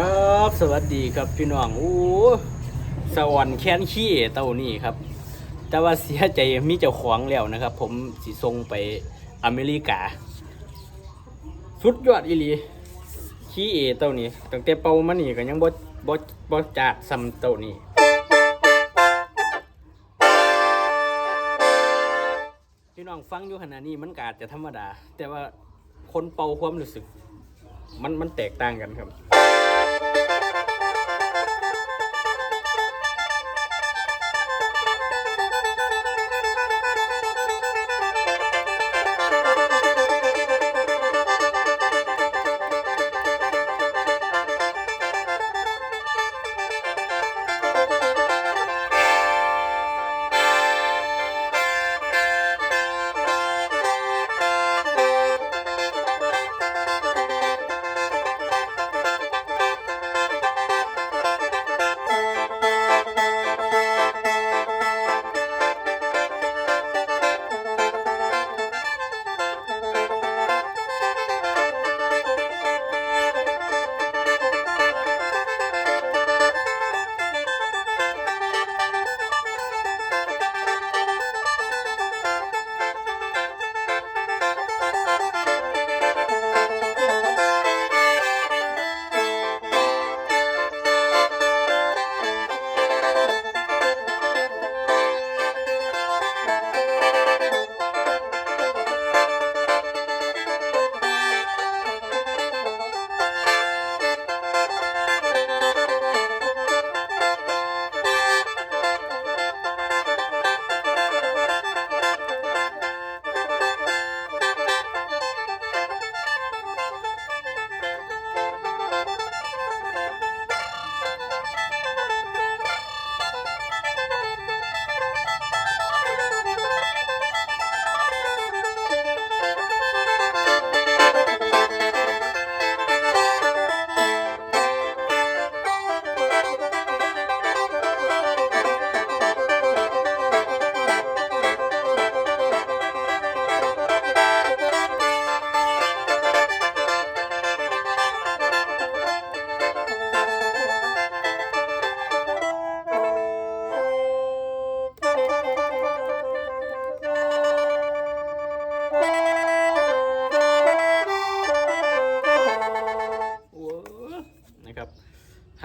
ครับ สวัสดีครับพี่น้องโอ้สวรรค์แค้นขี้เต้านี่ครับ แต่ว่าเสียใจมีเจ้าของแล้วนะครับ ผมสิส่งไปอเมริกา สุดยอดอีหลีขี้เอเต้านี้ตั้งแต่เป่ามานี่ก็ยังบ่บ่บ่จาดซ้ำเต้านี้พี่น้องฟังอยู่ขณะนี้มันกาจจะธรรมดา แต่ว่าคนเป่าความรู้สึก มันมันแตกต่างกันครับ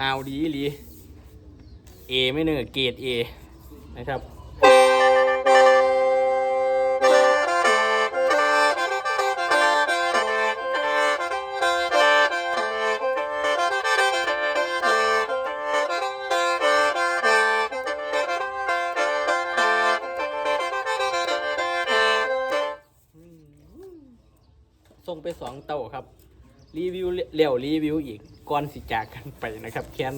ฮาวดีอีหลีเอไม่เนื้อเกรดเอนะครับส่งไปสองเต้าครับ รีวิวเลี้ยวรีวิวอีกก่อนสิจากกันไปนะครับ แคน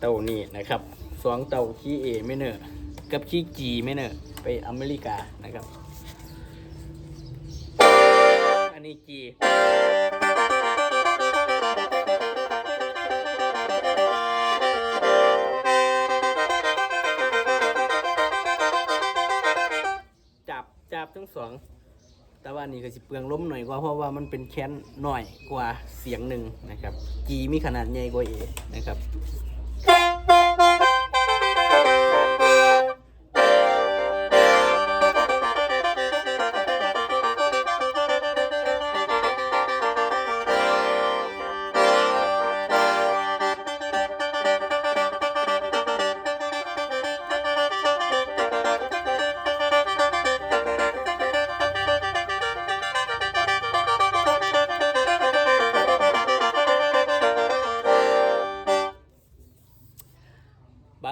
เต้านี่นะครับสองเต้าขี้เอไม่เนอะกับขี้จีไม่เนอะไปอเมริกานะครับ อันนี้จีจับจับทั้งสอง แต่ว่านี่ก็สิเปลืองล้มหน่อยกว่าเพราะว่ามันเป็นแค้นหน่อยกว่าเสียงหนึ่งนะครับกีมีขนาดใหญ่กว่าเอนะครับ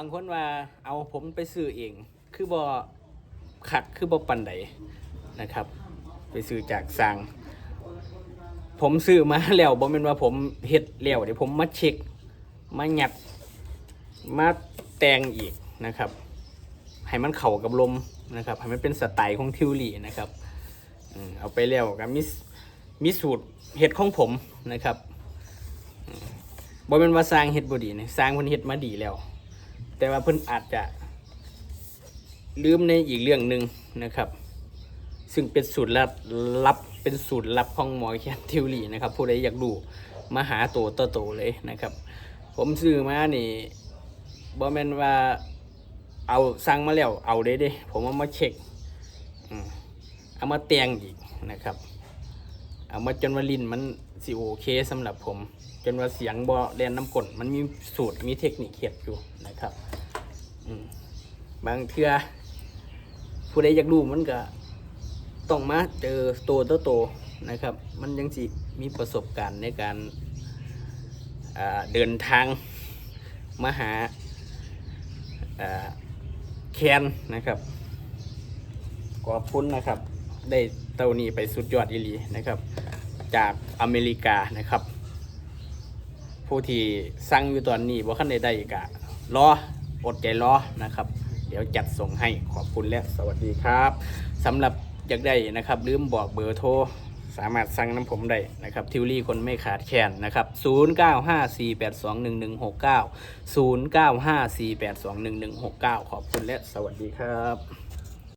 างคนว่าเอาผมไปซื้อเอง คือบอขัดคือบอปันใดนะครับ ไปซื้อจากสร้าง ผมซื้อมาแล้วบอเป็นว่าผมเฮ็ดแล้วเดี๋ยวผมมาเช็ค มาหยัดมาแต่งอีกนะครับ ให้มันเข้ากับลมนะครับให้มันเป็นสไตล์ของทิวลี่นะครับเอาไปแล้วก็มีมีสูตรเฮ็ดของผมนะครับอืมบ่เป็นว่าสร้างเฮ็ดบดีนะสร้างเพิ่นเฮ็ดมาดีแล้ว แต่ว่าเพิ่นอาจจะลืมในอีกเรื่องหนึ่งนะครับ ซึ่งเป็นสูตรลับลับเป็นสูตรลับของหมอแคนทิวลี่นะครับผู้ใดอยากดูมาหาตัวต่อตัวเลยนะครับ ผมซื้อมานี่บ่แมนว่าเอาสั่งมาแล้วเอาได้เด้ผมเอามาเช็คเอามาแต่งอีกนะครับ เอามาจนว่าลิ้นมันสิโอเคสำหรับผม จนว่าเสียงบ่แดนน้ำกลนมันมีสูตรมีเทคนิคเขียดอยู่นะครับอืบางเทื่อผู้ใดอยากรู้มันก็ต้องมาเจอตัวต่อตัวนะครับ มันยังสิมีประสบการณ์ในการเดินทางมาหาอ่าแคนนะครับขอบคุณนะครับ ได้เต้านี้ไปสุดยอดอีหลีนะครับ จากอเมริกานะครับ ผู้ที่สั่งอยู่ตอนนี้ว่าขั้นใดๆกะรออดใจรอนะครับ เดี๋ยวจัดส่งให้ขอบคุณและสวัสดีครับสำหรับอยากได้นะครับ ลืมบอกเบอร์โทรสามารถสั่งน้ำผมได้นะครับทิวลี่คนไม่ขาดแคลนนะครับ 0954821169 0954821169 ขอบคุณและสวัสดีครับ